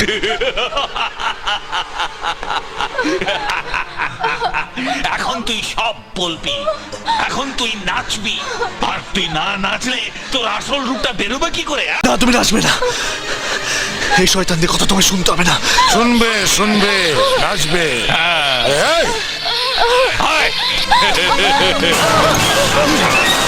এখন তুই সব বলবি। এখন তুই নাচবি। আর তুই না নাচলে তোর আসল রূপটা বেরোবে কি করে আ? না তুমি নাচবে না। এই শয়তানদের কথা তোমায় শুনতে হবে না। শুনবে শুনবে নাচবে। হায়!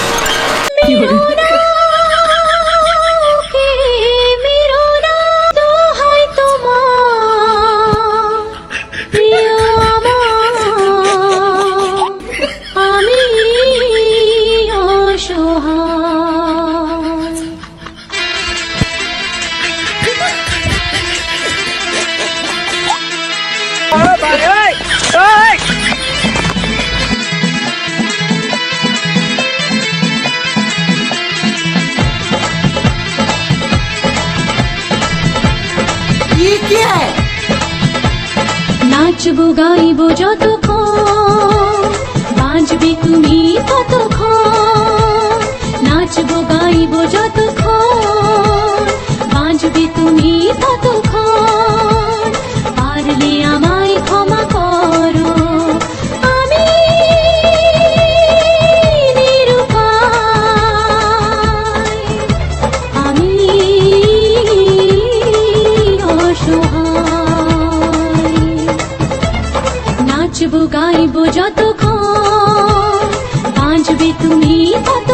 নাচবো গাইব যতক্ষণ বাঁচবে তুমি ততক্ষণ নাচব গাইব যতক্ষণ বাঁচবে তুমি ততক্ষণ। গাইবো যতক্ষণ বাঁচবে তুমি ততক্ষণ